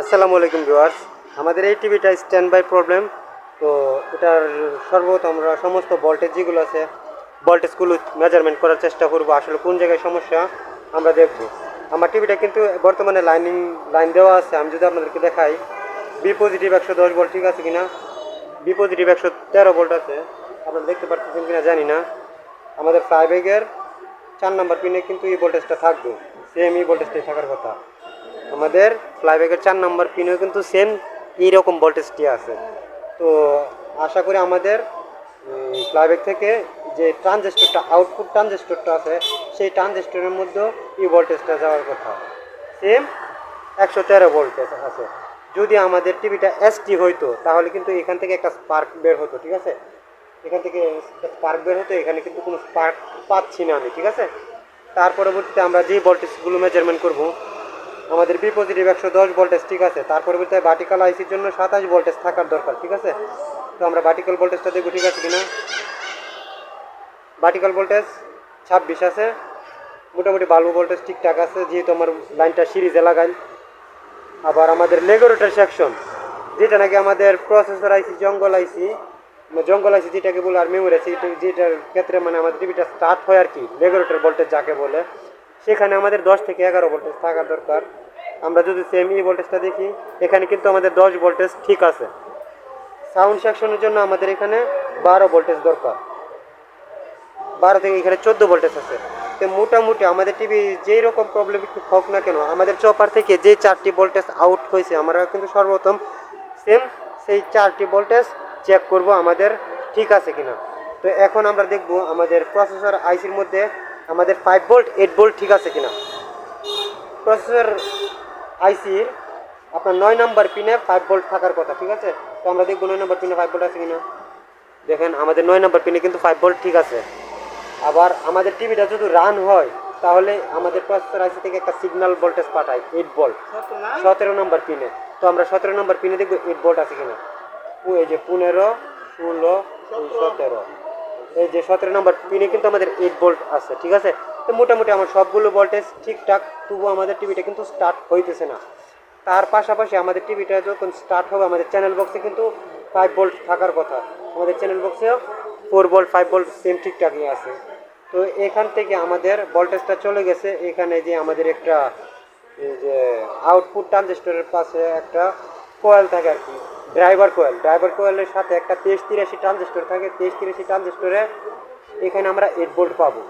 আসসালামু আলাইকুম ভিউয়ার্স। আমাদের এই টিভিটা স্ট্যান্ড বাই প্রবলেম। তো এটার সর্বত আমরা সমস্ত ভোল্টেজ যেগুলো আছে ভোল্টেজগুলো মেজারমেন্ট করার চেষ্টা করব, আসলে কোন জায়গায় সমস্যা আমরা দেখব। আমার টিভিটা কিন্তু বর্তমানে লাইনিং, লাইন দেওয়া আছে। আমি যদি আপনাদেরকে দেখাই বি পজিটিভ একশো দশ ভোল্ট ঠিক আছে কিনা? বি পজিটিভ একশো তেরো ভোল্ট আছে। আপনারা দেখতে পাচ্ছেন কিনা জানি না। আমাদের ফ্লাইব্যাগের চার নাম্বার পিনে কিন্তু এই ভোল্টেজটা থাকবে। সেম এই ভোল্টেজটাই থাকার কথা। আমাদের ফ্লাইব্যাগের চার নাম্বার পিনেও কিন্তু সেম এইরকম ভোল্টেজটি আছে। তো আশা করি আমাদের ফ্লাইব্যাগ থেকে যে ট্রানজিস্টরটা আউটপুট ট্রানজিস্টরটা আছে, সেই ট্রানজিস্টরের মধ্যেও এই ভোল্টেজটা যাওয়ার কথা। সেম একশো তেরো ভোল্টেজ আছে। যদি আমাদের টিভিটা এসটি হইতো, তাহলে কিন্তু এখান থেকে একটা স্পার্ক বের হতো, ঠিক আছে? এখান থেকে স্পার্ক বের হতো, এখানে কিন্তু কোনো স্পার্ক পাচ্ছি না আমি, ঠিক আছে? তার পরবর্তীতে আমরা যে ভোল্টেজগুলো মেজারমেন্ট করব আমাদের বি পজিটিভ একশো দশ ভোল্টেজ ঠিক আছে। তার পরবর্তীতে ভার্টিক্যাল আইসির জন্য সাতাশ ভোল্টেজ থাকার দরকার, ঠিক আছে? তো আমরা ভার্টিক্যাল ভোল্টেজটা দেখব ঠিক আছে কিনা? ভার্টিক্যাল ভোল্টেজ ছাব্বিশ আছে। মোটামুটি বাল্ব ভোল্টেজ ঠিকঠাক আছে, যেহেতু আমার লাইনটা সিরিজে লাগাই আবার আমাদের লেগোরেটার সেকশন যেটা নাকি আমাদের প্রসেসর আইসি জঙ্গল আইসি জঙ্গল আইসি যেটাকে বলে আর মেমোরি যেটা- যেটার ক্ষেত্রে মানে আমাদের টিভিটা স্টার্ট হয় আর কি, লেগোরেটার ভোল্টেজ যাকে বলে। সেখানে আমাদের দশ থেকে এগারো ভোল্টেজ থাকার দরকার। আমরা যদি সেম ই ভোল্টেজটা দেখি, এখানে কিন্তু আমাদের দশ ভোল্টেজ ঠিক আছে। সাউন্ড সেকশনের জন্য আমাদের এখানে বারো ভোল্টেজ দরকার। বারো থেকে এখানে চোদ্দ ভোল্টেজ আছে। তো মোটামুটি আমাদের টিভি যেই রকম প্রবলেম একটু হোক না কেন, আমাদের চপার থেকে যে চারটি ভোল্টেজ আউট হয়েছে, আমরা কিন্তু সর্বপ্রথম সেম সেই চারটি ভোল্টেজ চেক করব আমাদের ঠিক আছে কিনা। তো এখন আমরা দেখব আমাদের প্রসেসর আইসির মধ্যে আমাদের ফাইভ ভোল্ট এইট ভোল্ট ঠিক আছে কিনা? প্রসেসর আইসির আপনার নয় নম্বর পিনে ফাইভ ভোল্ট থাকার কথা, ঠিক আছে? তো আমরা দেখব নয় নম্বর পিনে ফাইভ ভোল্ট আছে কিনা। দেখেন, আমাদের নয় নম্বর পিনে কিন্তু ফাইভ ভোল্ট ঠিক আছে। আবার আমাদের টিভিটা যদি রান হয়, তাহলে আমাদের প্রসেসর আইসি থেকে একটা সিগন্যাল ভোল্টেজ পাঠায় এইট ভোল্ট সতেরো নম্বর পিনে তো আমরা সতেরো নম্বর পিনে দেখব এইট ভোল্ট আছে কিনা। এই যে পনেরো, ষোলো সতেরো। এই যে সতেরো নম্বর পিনে কিন্তু আমাদের এইট বোল্ট আছে, ঠিক আছে? তো মোটামুটি আমার সবগুলো ভোল্টেজ ঠিকঠাক তবু আমাদের টিভিটা কিন্তু স্টার্ট হইতেছে না। তার পাশাপাশি আমাদের টিভিটা যখন স্টার্ট হবে, আমাদের চ্যানেল বক্সে কিন্তু ফাইভ ভোল্ট থাকার কথা। আমাদের channel বক্সেও four volt five volt same ঠিকঠাকই আছে। তো এখান থেকে আমাদের ভোল্টেজটা চলে গেছে। এখানে যে আমাদের একটা, এই যে আউটপুট ট্রানজিস্টরের পাশে একটা কোয়েল থাকে আর কি। ড্রাইভার কোয়েল। ড্রাইভার কোয়েলের সাথে একটা তেইশ তিরাশি ট্রানজিস্টর থাকে। তেইশ তিরাশি ট্রানজিস্টরে এখানে আমরা এইট ভোল্ট পাবো।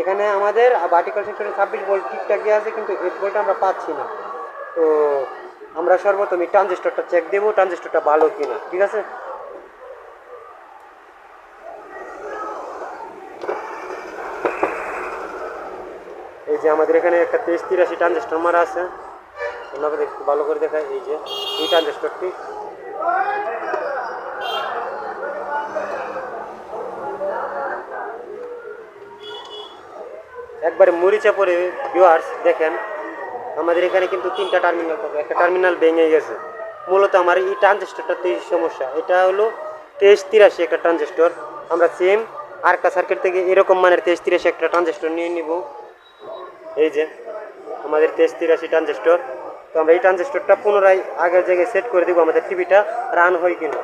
এখানে আমাদের ভার্টিক্যাল সেকশনে ছাব্বিশ বোল্ট ঠিকঠাকই আছে, কিন্তু এইট ভোল্ট আমরা পাচ্ছি না। তো আমরা সর্বপ্রথম এই ট্রানজিস্টরটা চেক দেবো, ট্রানজিস্টরটা ভালো কিনা, ঠিক আছে? যে আমাদের এখানে একটা তেইশ, তিরাশি ট্রানজিস্টর আছে। আপনাদের একটু ভালো করে দেখায় এই যে, এই ট্রানজিস্টরটি একবারে মরিচা পরে ভিউয়ার্স দেখেন, আমাদের এখানে কিন্তু তিনটা টার্মিনাল থাকে। একটা টার্মিনাল ভেঙে গেছে। মূলত আমার এই ট্রানজিস্টরটাতেই সমস্যা। এটা হলো তেইশ, তিরাশি একটা ট্রানজিস্টর আমরা সেম আরকা সার্কিট থেকে এরকম মানের তেইশ, তিরাশি একটা ট্রানজিস্টর নিয়ে নিব। এই যে, আমাদের তেইশ তিরাশি ট্রানজিস্টর তো আমরা এই ট্রানজিস্টরটা পুনরায় আগের জায়গায় সেট করে দিব আমাদের টিভিটা রান হয় কিনা।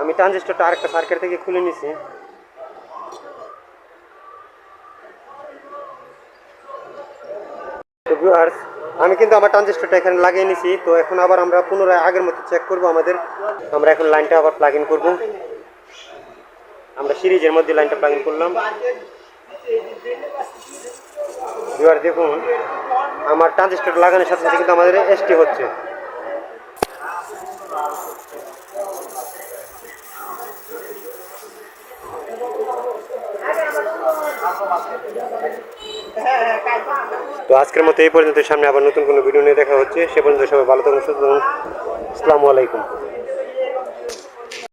আমি ট্রানজিস্টরটা আরেকটা সার্কিট থেকে খুলে নিছি। তো ভিউয়ার্স আমি কিন্তু আমার ট্রানজিস্টরটা এখানে লাগিয়ে নিছি। তো এখন আবার আমরা পুনরায় আগের মতো চেক করব আমাদের। আমরা এখন লাইনটা আবার প্লাগ ইন করব। আমরা সিরিজের মধ্যে লাইনটা প্লাগ ইন করলাম। ভিউয়ার দেখুন, আমার ট্রানজিস্টর লাগানোর সাথে সাথে কিন্তু আমাদের এসটি হচ্ছে। তো আজকের মতো এই পর্যন্ত। সামনে আবার নতুন কোনো ভিডিও নিয়ে দেখা হচ্ছে। সে পর্যন্ত সবাই ভালো থাকুন, সুস্থ থাকুন। আসসালামু আলাইকুম।